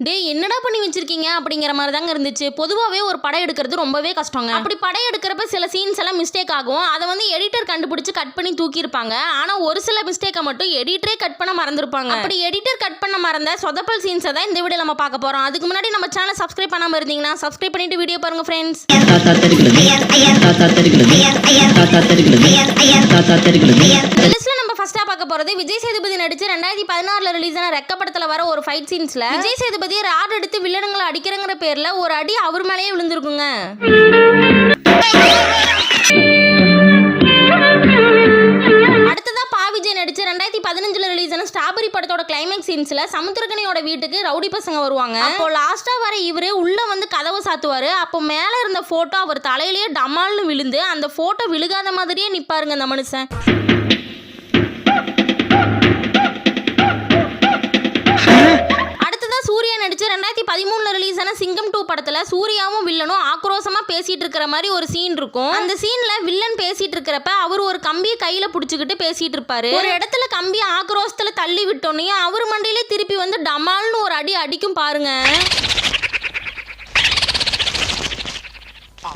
டேய் என்னடா பண்ணி வச்சிருக்கீங்க அப்படிங்கிற மாதிரி தாங்க இருந்துச்சு பொதுவாகவே ஒரு படம் எடுக்கிறது ரொம்பவே கஷ்டங்க அப்படி படம் எடுக்கிறப்ப சில சீன்ஸ் எல்லாம் மிஸ்டேக் ஆகும் அதை வந்து எடிட்டர் கண்டுபிடிச்சு கட் பண்ணி தூக்கியிருப்பாங்க ஆனால் ஒரு சில மிஸ்டேக்கை மட்டும் எடிட்டரே கட் பண்ண மறந்துருப்பாங்க அப்படி எடிட்டர் கட் பண்ண மறந்த சொதப்பல் சீன்ஸை தான் இந்த வீடியோ நம்ம பார்க்க போகிறோம் அதுக்கு முன்னாடி நம்ம சேனல் சப்ஸ்கிரைப் பண்ணாமல் இருந்தீங்கன்னா சப்ஸ்கிரைப் பண்ணிட்டு வீடியோ பாருங்க ஃப்ரெண்ட்ஸ் தாத்தா போறது. விஜய் சேதுபதி நடிச்சு ரெண்டாயிரத்தி பதினாறுல ரிலீஸ் ஆன ரெக்க படத்துல வர ஒரு ஃபைட் சீன்ஸ்ல விஜய் சேதுபதி ராட் எடுத்து வில்லனுங்களை அடிக்கிறங்கிற பேர்ல ஒரு அடி அவர் மேலேயே விழுந்திருக்குங்க. பா விஜய் ரெண்டாயிரத்தி பதினஞ்சுல ரிலீஸ் ஆன ஸ்ட்ராபெரி படத்தோட கிளைமேக்ஸ் சீன்ஸ்ல சமுத்திரகனியோட வீட்டுக்கு ரவுடி பசங்க வருவாங்க. அப்போ லாஸ்டா வர இவரு உள்ள வந்து கதவை சாத்துவாரு. அப்போ மேல இருந்த போட்டோ அவர் தலையிலேயே டமால்னு விழுந்து அந்த போட்டோ விழுகாத மாதிரியே நிப்பாருங்க அந்த மனுஷன். ரெண்டாயிரத்தி பதிமூணுல ரிலீஸ் ஆன சிங்கம் டூ படத்துல சூர்யாவும் வில்லனும் ஆக்ரோஷமா பேசிட்டு இருக்கிற மாதிரி ஒரு சீன் இருக்கும். அந்த சீன்ல வில்லன் பேசிட்டு இருக்கிறப்ப அவர் ஒரு கம்பியை கையில புடிச்சுக்கிட்டு பேசிட்டு இருப்பாரு ஒரு இடத்துல கம்பியை ஆக்ரோஷத்துல தள்ளி விட்டோன்னே அவர் மண்டையிலே திருப்பி வந்து டமால்னு ஒரு அடி அடிக்கும் பாருங்க.